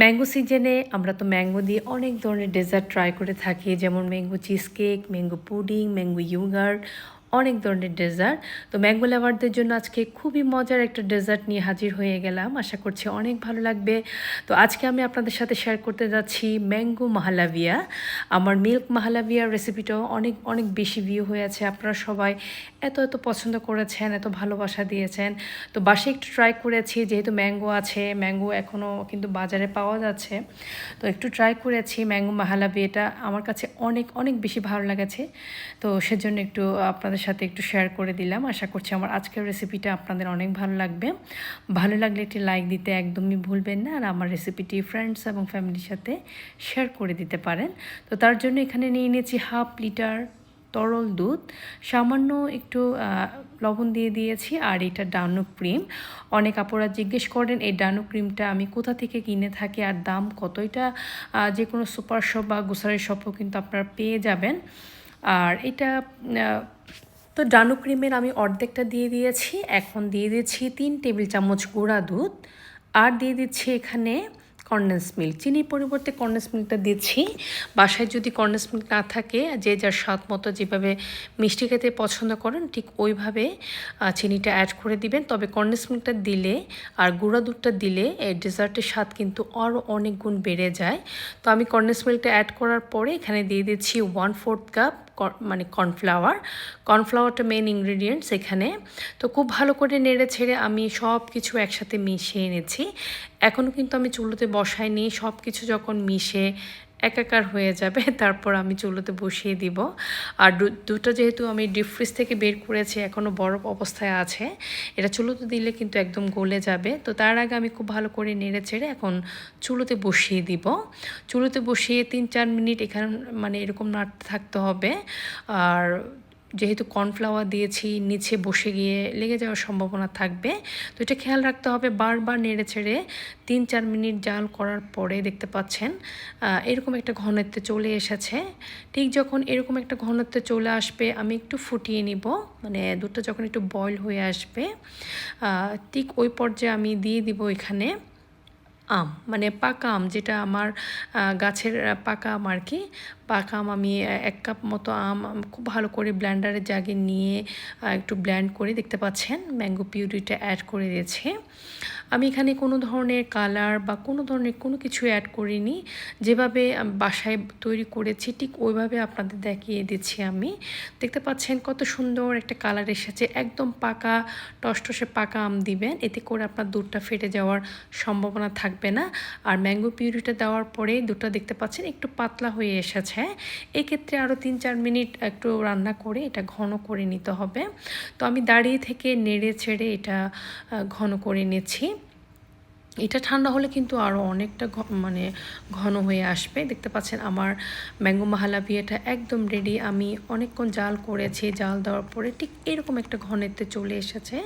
Mango সিজনে আমরা তো ম্যাঙ্গো দিয়ে অনেক ধরনের ডেজার্ট ট্রাই করে থাকি, যেমন mango cheesecake mango pudding mango yogurt অনেক ধরনের ডেজার্ট তো ম্যাঙ্গো লাভারদের জন্য আজকে খুবই মজার একটা ডেজার্ট নিয়ে হাজির হয়ে গেলাম। আশা করছি অনেক ভালো লাগবে। তো আজকে আমি আপনাদের সাথে শেয়ার করতে যাচ্ছি ম্যাঙ্গো মাহালাভিয়া আমার মিল্ক মাহালাভিয়ার রেসিপিটাও অনেক অনেক বেশি ভিউ হয়েছে আপনারা সবাই এত এত পছন্দ করেছেন, এত ভালোবাসা দিয়েছেন। তো বাসে একটু ট্রাই করেছি, যেহেতু ম্যাঙ্গো আছে ম্যাঙ্গো এখনও কিন্তু বাজারে পাওয়া যাচ্ছে। তো একটু ট্রাই করেছি ম্যাঙ্গো মাহালাভি এটা আমার কাছে অনেক অনেক বেশি ভালো লেগেছে। তো সেজন্য একটু আপনাদের সাথে একটু শেয়ার করে দিলাম। আশা করছি আমার আজকের রেসিপিটা আপনাদের অনেক ভালো লাগবে। ভালো লাগলে একটি লাইক দিতে একদমই ভুলবেন না আর আমার রেসিপিটি ফ্রেন্ডস এবং ফ্যামিলির সাথে শেয়ার করে দিতে পারেন। তো তার জন্য এখানে নিয়ে নিয়েছি হাফ লিটার তরল দুধ। সামান্য একটু লবণ দিয়ে দিয়েছি আর এটা ডানো ক্রিম অনেক আপুরা জিজ্ঞেস করেন, এই ডানো ক্রিমটা আমি কোথা থেকে কিনে থাকি আর দাম কত এটা যে কোনো সুপার শপ বা গ্রোসারি শপও কিন্তু আপনারা পেয়ে যাবেন। আর এটা তো ডানু ক্রিমের আমি অর্ধেকটা দিয়ে দিয়েছি, এখন দিয়ে দিচ্ছি তিন টেবিল চামচ গুঁড়া দুধ, আর দিয়ে দিচ্ছি এখানে কন্ডেন্স মিল্ক। চিনির পরিবর্তে কন্ডেন্স মিল্কটা দিচ্ছি। বাসায় যদি কন্ডেন্স মিল্ক না থাকে, যে যার স্বাদ মতো যেভাবে মিষ্টি খেতে পছন্দ করেন, ঠিক ওইভাবে চিনিটা অ্যাড করে দিবেন। তবে কন্ডেন্স মিল্কটা দিলে আর গুঁড়া দুধটা দিলে এই ডেজার্টের স্বাদ কিন্তু আরও অনেক গুণ বেড়ে যায়। তো আমি কন্ডেন্স মিল্কটা অ্যাড করার পরে এখানে দিয়ে দিচ্ছি ওয়ান ফোর্থ কাপ মানে কর্নফ্লাওয়ার। কর্নফ্লাওয়ারটা মেন ইনগ্রিডিয়েন্টস এখানে। তো খুব ভালো করে নেড়ে ছেড়ে আমি সব কিছু একসাথে মিশিয়ে এনেছি। এখনও কিন্তু আমি চুলোতে বসাইনি। সব কিছু যখন মিশে একাকার হয়ে যাবে, তারপর আমি চুলোতে বসিয়ে দিব। আর দুটো যেহেতু আমি ডিপ ফ্রিজ থেকে বের করেছি এখনও বরফ অবস্থায় আছে, এটা চুলোতে দিলে কিন্তু একদম গলে যাবে। তো তার আগে আমি খুব ভালো করে নেড়ে ছেড়ে এখন চুলোতে বসিয়ে দিব। চুলোতে বসিয়ে তিন চার মিনিট এখানে মানে এরকম নাড়তে থাকতে হবে। আর যেহেতু কর্নফ্লাওয়ার দিয়েছি, নিচে বসে গিয়ে লেগে যাওয়ার সম্ভাবনা থাকবে। তো এটা খেয়াল রাখতে হবে, বারবার নেড়ে ছেড়ে তিন চার মিনিট জাল করার পরে দেখতে পাচ্ছেন এরকম একটা ঘনত্বে চলে এসেছে। ঠিক যখন এরকম একটা ঘনত্বে চলে আসবে, আমি একটু ফুটিয়ে নিব মানে দুধটা যখন একটু বয়ল হয়ে আসবে ঠিক ওই পর্যায়ে আমি দিয়ে দিব এখানে। আম মানে পাকা আম, যেটা আমার গাছের পাকা আম আর কি। পাকা আম আমি এক কাপ মতো আম খুব ভালো করে ব্ল্যান্ডারে জাগে নিয়ে একটু ব্ল্যান্ড করে, দেখতে পাচ্ছেন? ম্যাঙ্গো পিউরিটা অ্যাড করে দিয়েছে। আমি এখানে কোনো ধরনের কালার বা কোনো ধরনের কোনো কিছু অ্যাড করিনি। যেভাবে বাসায় তৈরি করেছি, ঠিক ওইভাবে আপনাদের দেখিয়ে দিচ্ছি আমি। দেখতে পাচ্ছেন কত সুন্দর একটা কালার এসেছে। একদম পাকা, টসটসে পাকা আম দিবেন। এতে করে আপনার দুধটা ফেটে যাওয়ার সম্ভাবনা থাকবে। না। আর ম্যাঙ্গো পিউরিটা দেওয়ার পরে দুটো দেখতে পাচ্ছেন, একটু পাতলা হয়ে এসেছে। এক্ষেত্রে আরও তিন চার মিনিট একটু রান্না করে এটা ঘন করে নিতে হবে। তো আমি দাঁড়িয়ে থেকে নেড়ে ছেড়ে এটা ঘন করে নিচ্ছি। এটা ঠান্ডা হলে কিন্তু আরও অনেকটা মানে ঘন হয়ে আসবে। দেখতে পাচ্ছেন আমার ম্যাঙ্গো মাহালাভিয়াটা একদম রেডি আমি অনেকক্ষণ জাল করেছি, জাল দেওয়ার পরে ঠিক এরকম একটা ঘনেতে চলে এসেছে।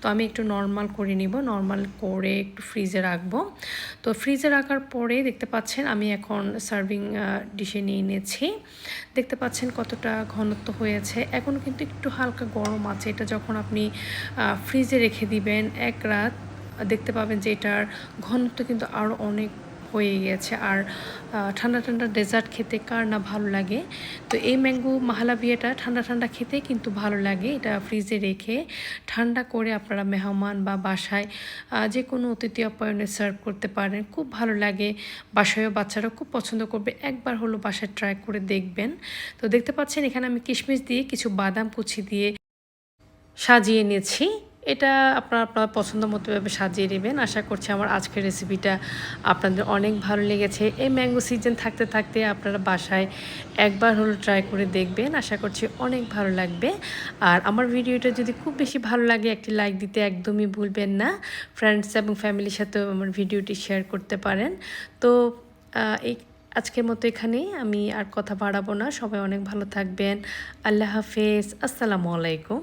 তো আমি একটু নর্মাল করে নিব নর্মাল করে একটু ফ্রিজে রাখব। তো ফ্রিজে রাখার পরে দেখতে পাচ্ছেন আমি এখন সার্ভিং ডিশে নিয়ে নিয়েছি। দেখতে পাচ্ছেন কতটা ঘনত্ব হয়েছে। এখন কিন্তু একটু হালকা গরম আছে। এটা যখন আপনি ফ্রিজে রেখে দিবেন এক রাত দেখতে পাবেন যে এটার ঘনত্ব কিন্তু আরও অনেক হয়ে গেছে। আর ঠান্ডা ঠান্ডা ডেজার্ট খেতে কার না ভালো লাগে? তো এই ম্যাঙ্গো মাহালাবিয়াটা ঠান্ডা ঠান্ডা খেতে কিন্তু ভালো লাগে। এটা ফ্রিজে রেখে ঠান্ডা করে আপনারা মেহমান বা বাসায় যে কোনো অতিথি আপ্যায়নে সার্ভ করতে পারেন। খুব ভালো লাগে। বাসায়ও বাচ্চারা খুব পছন্দ করবে। একবার হলো বাসায় ট্রাই করে দেখবেন। তো দেখতে পাচ্ছেন এখানে আমি কিশমিশ দিয়ে কিছু বাদাম কুচি দিয়ে সাজিয়ে নিয়েছি। এটা আপনার আপনার পছন্দ মতোভাবে সাজিয়ে নেবেন। আশা করছি আমার আজকের রেসিপিটা আপনাদের অনেক ভালো লেগেছে। এই ম্যাঙ্গো সিজন থাকতে থাকতে আপনারা বাসায় একবার হলো ট্রাই করে দেখবেন। আশা করছি অনেক ভালো লাগবে। আর আমার ভিডিওটা যদি খুব বেশি ভালো লাগে, একটি লাইক দিতে একদমই ভুলবেন না। ফ্রেন্ডস এবং ফ্যামিলির সাথেও আমার ভিডিওটি শেয়ার করতে পারেন। তো এই, আজকের মতো এখানেই। আমি আর কথা বাড়াবো না। সবাই অনেক ভালো থাকবেন। আল্লাহ হাফেজ। আসসালামু আলাইকুম।